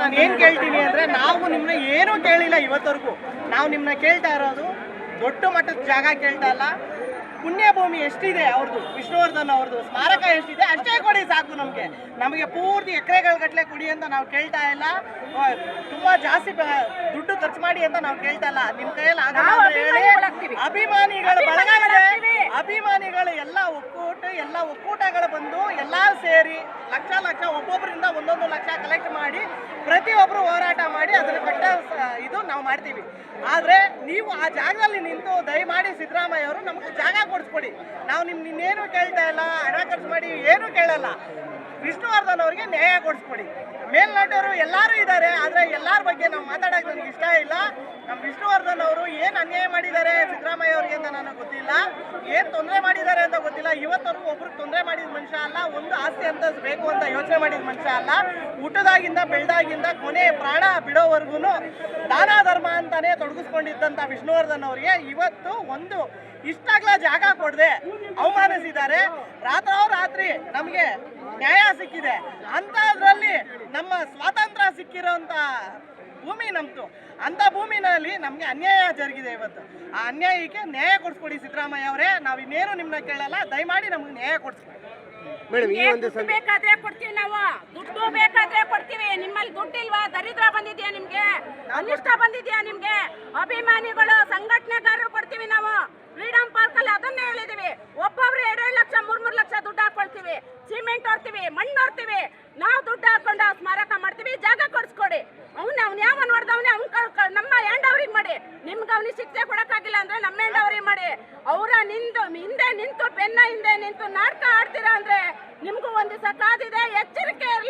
ನಾನು ಏನು ಕೇಳ್ತೀನಿ ಅಂದರೆ ನಾವು ನಿಮ್ಮನ್ನ ಏನೂ ಕೇಳಿಲ್ಲ ಇವತ್ತವರೆಗೂ. ನಾವು ನಿಮ್ಮನ್ನ ಕೇಳ್ತಾ ಇರೋದು ದೊಡ್ಡ ಮಟ್ಟದ ಜಾಗ ಕೇಳ್ತಾ ಇಲ್ಲ. ಪುಣ್ಯಭೂಮಿ ಎಷ್ಟಿದೆ ಅವ್ರದ್ದು ವಿಷ್ಣುವರ್ಧನ್ ಅವ್ರದ್ದು ಸ್ಮಾರಕ ಎಷ್ಟಿದೆ? ಅಷ್ಟೇ ಕೊಡಿ ಸಾಕು ನಮಗೆ. ನಮಗೆ ಪೂರ್ತಿ ಎಕರೆಗಳ ಗಟ್ಟಲೆ ಕೊಡಿ ಅಂತ ನಾವು ಕೇಳ್ತಾ ಇಲ್ಲ. ತುಂಬ ಜಾಸ್ತಿ ದುಡ್ಡು ಖರ್ಚು ಮಾಡಿ ಅಂತ ನಾವು ಕೇಳ್ತಾ ಇಲ್ಲ. ನಿಮ್ಮ ಕೈಯಲ್ಲಿ ಆಗಲ್ಲ ಅಭಿಮಾನಿಗಳ. ಅಭಿಮಾನಿಗಳು ಎಲ್ಲ ಒಕ್ಕೂಟ ಎಲ್ಲ ಒಕ್ಕೂಟಗಳು ಬಂದು ಎಲ್ಲರೂ ಸೇರಿ ಲಕ್ಷ ಲಕ್ಷ ಒಬ್ಬೊಬ್ಬರಿಂದ ಒಂದೊಂದು ಲಕ್ಷ ಕಲೆಕ್ಟ್ ಮಾಡಿ ಪ್ರತಿಯೊಬ್ಬರು ಹೋರಾಟ ಮಾಡಿ ಅದನ್ನು ಕಟ್ಟ ಇದು ನಾವು ಮಾಡ್ತೀವಿ. ಆದರೆ ನೀವು ಆ ಜಾಗದಲ್ಲಿ ನಿಂತು ದಯಮಾಡಿ ಸಿದ್ದರಾಮಯ್ಯ ಅವರು ನಮಗೆ ಜಾಗ ಕೊಡಿಸ್ಕೊಡಿ. ನಾವು ನಿಮ್ಗೆ ಇನ್ನೇನು ಕೇಳ್ತಾ ಇಲ್ಲ, ಹಣ ಖರ್ಚು ಮಾಡಿ ಏನು ಕೇಳಲ್ಲ. ವಿಷ್ಣುವರ್ಧನ್ ಅವರಿಗೆ ನ್ಯಾಯ ಕೊಡಿಸ್ಕೊಡಿ. ಮೇಲ್ನಟರು ಎಲ್ಲರೂ ಇದ್ದಾರೆ, ಆದರೆ ಎಲ್ಲರ ಬಗ್ಗೆ ನಾವು ಮಾತಾಡೋಕೆ ನನಗೆ ಇಷ್ಟ ಇಲ್ಲ ವಿಷ್ಣುವರ್ಧನ್ ಅವರು ಏನು ಅನ್ಯಾಯ ಮಾಡಿದ್ದಾರೆ ಸಿದ್ದರಾಮಯ್ಯ ಅವರಿಗೆ ಅಂತ ನನಗೆ ಗೊತ್ತಿಲ್ಲ ಏನು ತೊಂದರೆ ಮಾಡಿದ್ದಾರೆ ಅಂತ ಗೊತ್ತಿಲ್ಲ. ಇವತ್ತವರೆಗೂ ಒಬ್ರು ತೊಂದರೆ ಮಾಡಿದ ಮನುಷ್ಯ ಅಲ್ಲ, ಒಂದು ಆಸ್ತಿ ಅಂತ ಬೇಕು ಅಂತ ಯೋಚನೆ ಮಾಡಿದ ಮನುಷ್ಯ ಅಲ್ಲ. ಊಟದಾಗಿಂದ ಬೆಳ್ದಾಗಿಂದ ಕೊನೆ ಪ್ರಾಣ ಬಿಡೋವರೆಗೂ ದಾನ ಧರ್ಮ ಅಂತಾನೆ ತೊಡಗಿಸ್ಕೊಂಡಿದ್ದಂಥ ವಿಷ್ಣುವರ್ಧನ್ ಅವರಿಗೆ ಇವತ್ತು ಒಂದು ಇಷ್ಟಾಗ್ಲ ಜಾಗ ಕೊಡದೆ. ಅವಮಾನಿಸಿದ್ದಾರೆ. ರಾತ್ರೋರಾತ್ರಿ ನಮಗೆ ನ್ಯಾಯ ಸಿಕ್ಕಿದೆ. ಅಂಥದ್ರಲ್ಲಿ ನಮ್ಮ ಸ್ವಾತಂತ್ರ್ಯ ಸಿಕ್ಕಿರೋಂಥ ಭೂಮಿ ನಮ್ದು. ಅಂತ ಭೂಮಿನಲ್ಲಿ ನಮಗೆ ಅನ್ಯಾಯ ಜರುಗಿದೆ ಇವತ್ತು. ಆ ಅನ್ಯಾಯಕ್ಕೆ ನ್ಯಾಯ ಕೊಡಿಸ್ಕೊಡಿ ಸಿದ್ದರಾಮಯ್ಯ ಅವರೇ. ನಾವು ಇನ್ನೇನು ನಿಮ್ಮನ್ನ ಕೇಳಲ್ಲ. ದಯಮಾಡಿ ನಮ್ಗೆ ನ್ಯಾಯ ಕೊಡಿಸ್ಕೊಡಿ. ಮೇಡಮ್ ಈ ಒಂದು ಬೇಕಾದ್ರೆ ಕೊಡ್ತೀವಿ ನಾವು. ದುಡ್ಡು ಬೇಕಾದ್ರೆ ಕೊಡ್ತೀವಿ. ನಿಮ್ಮಲ್ಲಿ ದುಡ್ಡಿಲ್ವಾ? ದರಿದ್ರ ಬಂದಿದ್ಯಾ ನಿಮ್ಗೆ? ಅನಿಷ್ಟ ಬಂದಿದ್ಯಾ ನಿಮ್ಗೆ? ಅಭಿಮಾನಿಗಳು ಸಂಘಟನೆಗಾರರು ಕೊಡ್ತೀವಿ ನಾವು. ಫ್ರೀಡಮ್ ಪಾರ್ಕ್ ಅಲ್ಲಿ ಅದನ್ನೇ ಹೇಳಿದೀವಿ. ಒಬ್ಬೊಬ್ರು ಎರಡು ಲಕ್ಷ ಮೂರ್ ಮೂರ್ ಲಕ್ಷ ದುಡ್ಡು ಹಾಕೊಳ್ತೀವಿ ಸಿಮೆಂಟ್ ಹೊರ್ತೀವಿ ಮಣ್ಣು ಹೊರ್ತೀವಿ ನಾವು ದುಡ್ಡು ಹಾಕೊಂಡು ಸ್ಮಾರಕ ಮಾಡ್ತೀವಿ. ಜಾಗ ಕೊಡ್ಸ್ಕೊಡಿ ಅವ್ನ ಅವ್ನ ಯಾವ ನೋಡ್ದವ್ನೆ ಅವ್ನ ನಮ್ಮ ಎಂಡ್ ಅವ್ರಿಗೆ ಮಾಡಿ. ನಿಮ್ಗೆ ಅವ್ನಿಗೆ ಶಿಕ್ಷೆ ಕೊಡಕ್ಕಾಗಿಲ್ಲ ಅಂದ್ರೆ ನಮ್ಮ ಎಂಡ್ ಅವ್ರಿಗೆ ಮಾಡಿ. ಅವರ ನಿಂದು ಹಿಂದೆ ನಿಂತು ಬೆನ್ನ ಹಿಂದೆ ನಿಂತು ನಾಟಕ ಆಡ್ತೀರಾ ಅಂದ್ರೆ ನಿಮ್ಗೂ ದಿವಸ ಕಾದಿದೆ. ಎಚ್ಚರಿಕೆ ಇರಲಿ.